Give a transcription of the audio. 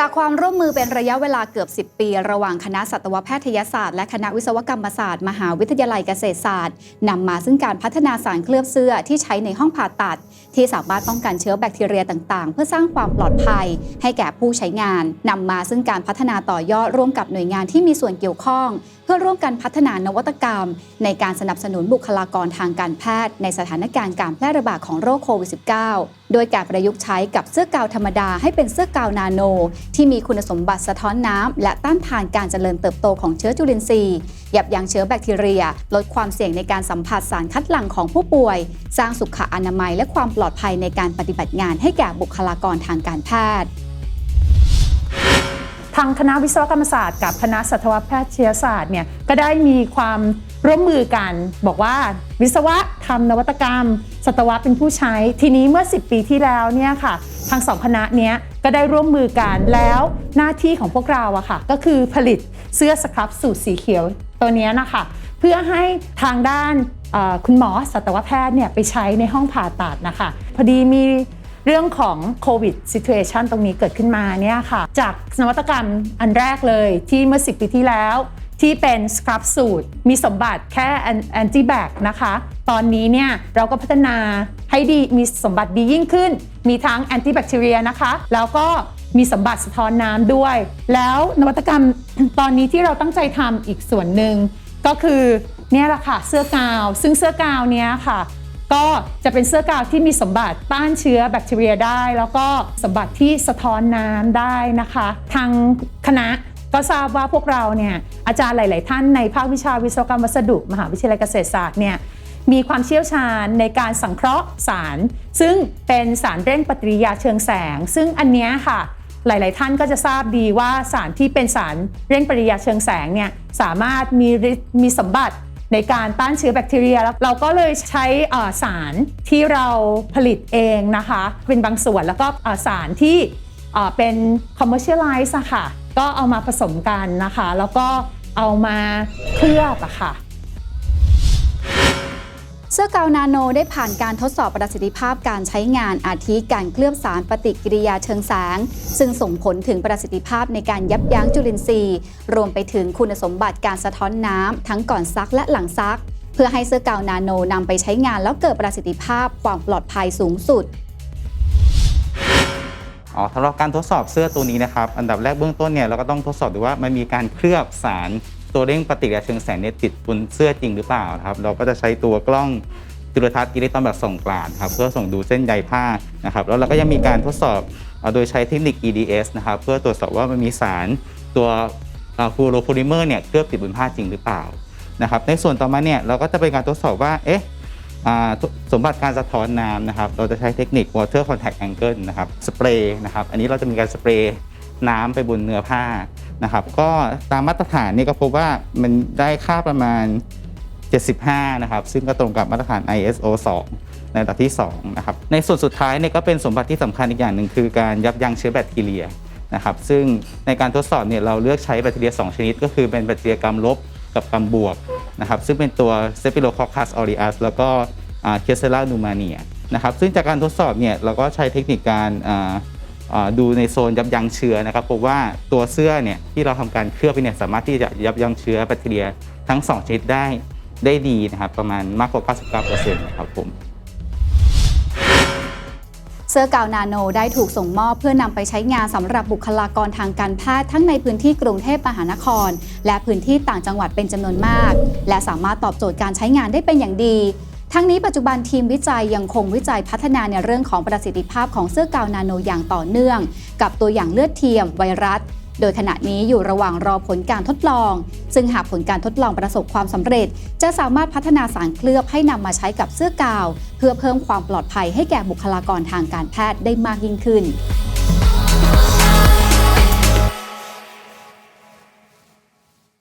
จากความร่วมมือเป็นระยะเวลาเกือบ 10 ปี ระหว่างคณะสัตวแพทยศาสตร์และคณะวิศวกรรมศาสตร์ มหาวิทยาลัยเกษตรศาสตร์นำมาซึ่งการพัฒนาสารเคลือบเสื้อที่ใช้ในห้องผ่าตัด ที่สามารถป้องกันเชื้อแบคทีเรียต่างๆ เพื่อสร้างความปลอดภัย ให้แก่ผู้ใช้งานนำมาซึ่งการพัฒนาต่อยอดร่วมกับหน่วยงานที่มีส่วนเกี่ยวข้อง เพื่อร่วมกันพัฒนานวัตกรรม ในการสนับสนุนบุคลากรทางการแพทย์ ในสถานการณ์การแพร่ระบาดของโรคโควิด -19 โดยการประยุกต์ใช้กับเสื้อกาวธรรมดาให้เป็นเสื้อกาวนาโนที่มีคุณสมบัติสะท้อนน้ำ และต้านทานการเจริญเติบโตของเชื้อจุลินทรีย์ยับยั้งเชื้อแบคทีเรีย ลดความเสี่ยงในการสัมผัสสารคัดหลั่งของผู้ป่วย สร้างสุขอนามัย และความปลอดภัยในการปฏิบัติงานให้แก่บุคลากรทางการแพทย์ ทางคณะวิศวกรรมศาสตร์กับคณะสัตวแพทยศาสตร์เนี่ยก็ได้มีความร่วมมือกัน บอกว่าวิศวะทำนวัตกรรม สัตวะเป็นผู้ใช้ ทีนี้เมื่อ 10 ปีที่แล้วเนี่ยค่ะทางสองคณะเนี้ยก็ได้ร่วมมือกันแล้วหน้าที่ของพวกเราอะค่ะ ก็คือผลิตเสื้อสครับสูตรสีเขียวตัวนี้นะคะเพื่อให้ทางด้านคุณหมอสัตวแพทย์เนี่ยไปใช้ในห้องผ่าตัดนะคะ พอดีมี เรื่องของโควิด situation ตรงนี้เกิดขึ้นมาเนี่ยค่ะ จากนวัตกรรมอันแรกเลยที่เมื่อ 10 ปีที่แล้ว ที่เป็นสครับสูตร มีสมบัติแค่แอนติแบคนะคะ ตอนนี้เนี่ยเราก็พัฒนาให้ดีมีสมบัติดียิ่งขึ้น มีทั้งแอนติแบคทีเรียนะคะ แล้วก็มีสมบัติสะท้อนน้ำด้วย แล้วนวัตกรรมตอนนี้ที่เราตั้งใจทำอีกส่วนหนึ่งก็คือเนี่ยแหละค่ะเสื้อกาว ซึ่งเสื้อกาวเนี้ยค่ะ ก็จะเป็นเสื้อกาวที่มีสมบัติต้านเชื้อแบคทีเรียได้ แล้วก็สมบัติที่สะท้อนน้ำได้นะคะ ทางคณะก็ทราบว่าพวกเราเนี่ยอาจารย์หลาย ๆ ท่านในภาควิชาวิศวกรรมวัสดุ มหาวิทยาลัยเกษตรศาสตร์เนี่ยมีความเชี่ยวชาญในการสังเคราะห์สาร ซึ่งเป็นสารเร่งปฏิกิริยาเชิงแสง ซึ่งอันเนี้ยค่ะหลาย ๆ ท่านก็จะทราบดีว่าสารที่เป็นสารเร่งปฏิกิริยาเชิงแสงเนี่ยสามารถมีมีสมบัติ ในการต้านเชื้อแบคทีเรียแล้วเราก็เลยใช้สารที่เราผลิตเองนะคะ เป็นบางส่วนแล้วก็สารที่เป็น commercialize ค่ะ ก็เอามาผสมกันนะคะ แล้วก็เอามาเคลือบอะค่ะ สื้อกาวนาโนได้ผ่านการทดสอบประสิทธิภาพการใช้งานอาทิการเคลือบสารปฏิกิริยาเชิงแสง ซึ่งส่งผลถึงประสิทธิภาพในการยับยั้งจุลินทรีย์ รวมไปถึงคุณสมบัติการสะท้อนน้ำทั้งก่อนซักและหลังซัก เพื่อให้เสื้อกาวนาโนนำไปใช้งานแล้วเกิดประสิทธิภาพความปลอดภัยสูงสุดอ๋อสำหรับการทดสอบเสื้อตัวนี้นะครับ อันดับแรกเบื้องต้นเนี่ยเราก็ต้องทดสอบดูว่ามันมีการเคลือบสาร ตัวเร่งปฏิกิริยาเชิงแสงเนี่ยติดบนเสื้อจริงหรือเปล่าครับเราก็จะใช้ตัวกล้องจุลทรรศน์อิเล็กตรอนแบบส่องกลางครับเพื่อส่งดูเส้นใยผ้านะครับแล้วเราก็ยังมีการทดสอบโดยใช้เทคนิค EDS นะครับเพื่อตรวจสอบว่ามันมีสารตัวฟูโรโพลิเมอร์เนี่ยเคลือบติดบนผ้าจริงหรือเปล่านะครับในส่วนต่อมาเนี่ยเราก็จะเป็นการทดสอบว่าเอ๊ะสมบัติการสะท้อนน้ำนะครับ เราจะใช้เทคนิค water contact angle นะครับสเปรย์นะครับ อันนี้เราจะมีการสเปรย์น้ำไปบนเนื้อผ้า นะครับก็ตามมาตรฐานนี่ก็พบว่ามันได้ค่าประมาณ 75 นะครับ ซึ่งก็ตรงกับมาตรฐาน ISO 2 ในระดับที่ 2 นะครับ ในส่วนสุดท้ายเนี่ยก็เป็นสมบัติที่สำคัญอีกอย่างหนึ่งคือการยับยั้งเชื้อแบคทีเรียนะครับ ซึ่งในการทดสอบเนี่ยเราเลือกใช้แบคทีเรีย 2 ชนิด ก็คือเป็นแบคทีเรียกรรมลบกับกรรมบวกนะครับ ซึ่งเป็นตัว Staphylococcus aureus แล้วก็เค s e l l a pneumoniae นะครับ ซึ่งจากการทดสอบเนี่ยเราก็ใช้เทคนิคการ ดูในโซนยับยั้งเชื้อนะครับพบว่าตัวเสื้อเนี่ยที่เราทำการเคลือบไปเนี่ยสามารถที่จะยับยั้งเชื้อแบคทีเรียทั้ง 2 ชนิดได้ได้ดีนะครับประมาณมากกว่า 99%นะครับผมเสื้อกาวนาโนได้ถูกส่งมอบเพื่อนำไปใช้งานสำหรับบุคลากรทางการแพทย์ทั้งในพื้นที่กรุงเทพมหานคร และพื้นที่ต่างจังหวัดเป็นจำนวนมาก และสามารถตอบโจทย์การใช้งานได้เป็นอย่างดี ทั้งนี้ปัจจุบันทีมวิจัยยังคงวิจัยพัฒนาในเรื่องของประสิทธิภาพของเสื้อกาวนาโนอย่างต่อเนื่อง กับตัวอย่างเลือดเทียมไวรัส โดยขณะนี้อยู่ระหว่างรอผลการทดลอง ซึ่งหากผลการทดลองประสบความสำเร็จ จะสามารถพัฒนาสารเคลือบให้นำมาใช้กับเสื้อกาว เพื่อเพิ่มความปลอดภัยให้แก่บุคลากรทางการแพทย์ได้มากยิ่งขึ้น